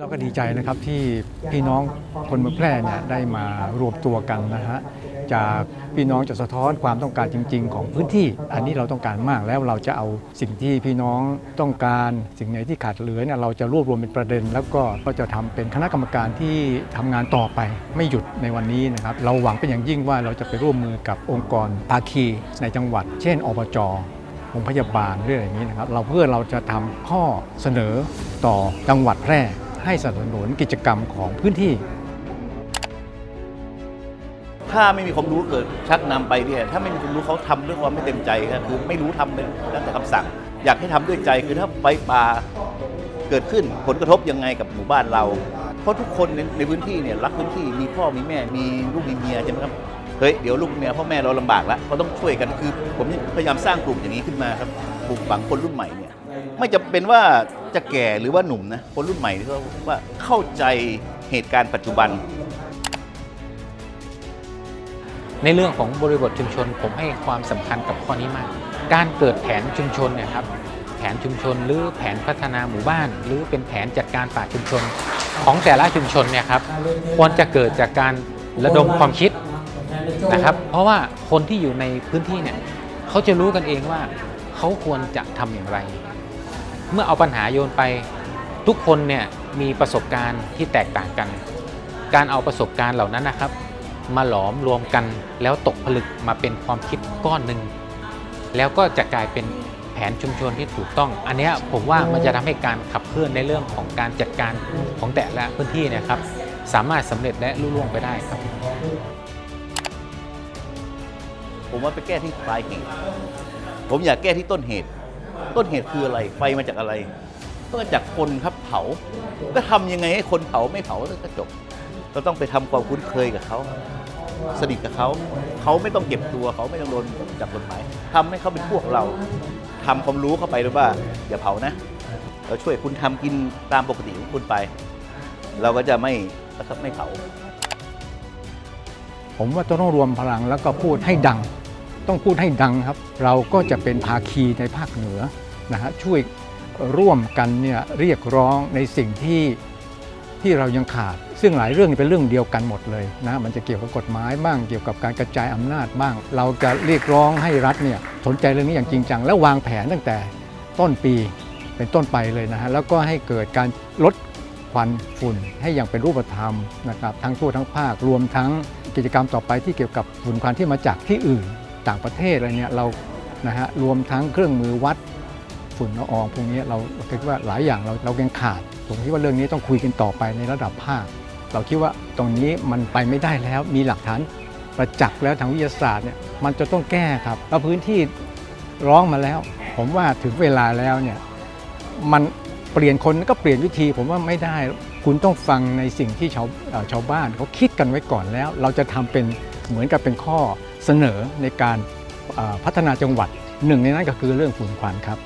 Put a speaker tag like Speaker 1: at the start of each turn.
Speaker 1: เราก็ดีใจนะครับที่พี่น้องคนเมืองแพร่เนี่ยได้มารวมตัวกันนะฮะจากพี่น้องจะสะท้อนความต้องการจริง ๆ ของพื้นที่ อันนี้เราต้องการมากแล้วเราจะเอาสิ่งที่พี่น้องต้องการสิ่งไหนที่ขาดเหลือเนี่ยเราจะรวบรวมเป็นประเด็น แล้วก็ก็จะทำเป็นคณะกรรมการที่ทำงานต่อไป ไม่หยุดในวันนี้นะครับเราหวังเป็นอย่างยิ่งว่าเราจะไปร่วมมือกับองค์กรภาคีในจังหวัด เช่นอบจโรงพยาบาลเรื่องอย่างนี้นะครับ เราเพื่อเราจะทำข้อเสนอต่อจังหวัดแพร่ ให้สนับสนุนกิจกรรมของพื้นที่
Speaker 2: ถ้าไม่มีความรู้เกิดชักนำไปเนี่ยถ้าไม่มีความรู้เขาทำด้วยความไม่เต็มใจก็คือไม่รู้ทำเป็นแล้วแต่คำสั่ง อยากให้ทำด้วยใจคือถ้าไฟป่าเกิดขึ้นผลกระทบยังไงกับหมู่บ้านเรา เพราะทุกคนในในพื้นที่เนี่ยรักพื้นที่มีพ่อมีแม่มีลูกมีเมียใช่ไหมครับเฮ้ยเดี๋ยวลูกเมียพ่อแม่เราลำบากแล้วเขาต้องช่วยกันคือ ผมพยายามสร้างกลุ่มอย่างนี้ขึ้นมาครับปลูกฝังคนรุ่นใหม่เนี่ยไม่จำเป็นว่า จะแก่หรือว่าหนุ่มนะคนรุ่นใหม่ที่เขาว่าเข้าใจเหตุการณ์ปัจจุบัน
Speaker 3: ในเรื่องของบริบทชุมชน ผมให้ความสำคัญกับข้อนี้มาก การเกิดแผนชุมชนเนี่ยครับแผนชุมชน หรือแผนพัฒนาหมู่บ้าน หรือเป็นแผนจัดการป่าชุมชน ของแต่ละชุมชนเนี่ยครับควรจะเกิดจากการระดมความคิดนะครับ เพราะว่าคนที่อยู่ในพื้นที่เนี่ยเขาจะรู้กันเองว่าเขาควรจะทำอย่างไร เมื่อเอาปัญหาโยนไปทุกคนเนี่ยมีประสบการณ์ที่แตกต่างกัน การเอาประสบการณ์เหล่านั้นนะครับ มาหลอมรวมกันแล้วตกผลึกมาเป็นความคิดก้อนหนึ่งแล้วก็จะกลายเป็นแผนชุมชนที่ถูกต้อง อันนี้ผมว่ามันจะทำให้การขับเคลื่อนในเรื่องของการจัดการของแต่ละพื้นที่นะครับ สามารถสำเร็จและลุล่วงไปได้ครับ
Speaker 2: ผมว่าไปแก้ที่ปลายเหตุผมอยากแก้ที่ต้นเหตุ ต้นเหตุคืออะไรไฟมาจากอะไรก็มาจากคนครับเผา ก็ทำยังไงให้คนเผาไม่เผาก็จบ เราต้องไปทำความคุ้นเคยกับเขาสนิทกับเขา เขาไม่ต้องเก็บตัวเขาไม่ต้องโดนจับกฎหมายทำให้เขาเป็นพวกเราทำความรู้เข้าไปเลยว่า อย่าเผานะ เราช่วยคุณทำกินตามปกติของคุณไป เราก็จะไม่ไม่เผา
Speaker 1: ผมว่าต้องรวมพลังแล้วก็พูดให้ดัง ต้องพูดให้ดังครับ เราก็จะเป็นภาคีในภาคเหนือนะฮะช่วยร่วมกันเนี่ยเรียกร้องในสิ่งที่ที่เรายังขาด ซึ่งหลายเรื่องเป็นเรื่องเดียวกันหมดเลยนะมันจะเกี่ยวกับกฎหมายบ้างเกี่ยวกับการกระจายอำนาจบ้าง เราจะเรียกร้องให้รัฐเนี่ยสนใจเรื่องนี้อย่างจริงจังและวางแผนตั้งแต่ต้นปีเป็นต้นไปเลยนะฮะแล้วก็ให้เกิดการลดควันฝุ่นให้อย่างเป็นรูปธรรมนะครับทั้งทั่วทั้งภาครวมทั้งกิจกรรมต่อไปที่เกี่ยวกับฝุ่นควันที่มาจากที่อื่น ต่างประเทศอะไรเนี่ยเรานะฮะรวมทั้งเครื่องมือวัดฝุ่นละอองพวกนี้เราคิดว่าหลายอย่างเราเรายังขาด ผมคิดว่าเรื่องนี้ต้องคุยกันต่อไปในระดับภาค เราคิดว่าตรงนี้มันไปไม่ได้แล้วมีหลักฐานประจักษ์แล้วทางวิทยาศาสตร์เนี่ยมันจะต้องแก้ครับแล้วพื้นที่ร้องมาแล้ว ผมว่าถึงเวลาแล้วเนี่ยมันเปลี่ยนคนก็เปลี่ยนวิธี ผมว่าไม่ได้ คุณต้องฟังในสิ่งที่ชาวชาวบ้านเขาคิดกันไว้ก่อนแล้ว เราจะทำเป็น เหมือนกับเป็นข้อเสนอในการพัฒนาจังหวัดหนึ่งในนั้นก็คือเรื่องฝุ่นควันครับ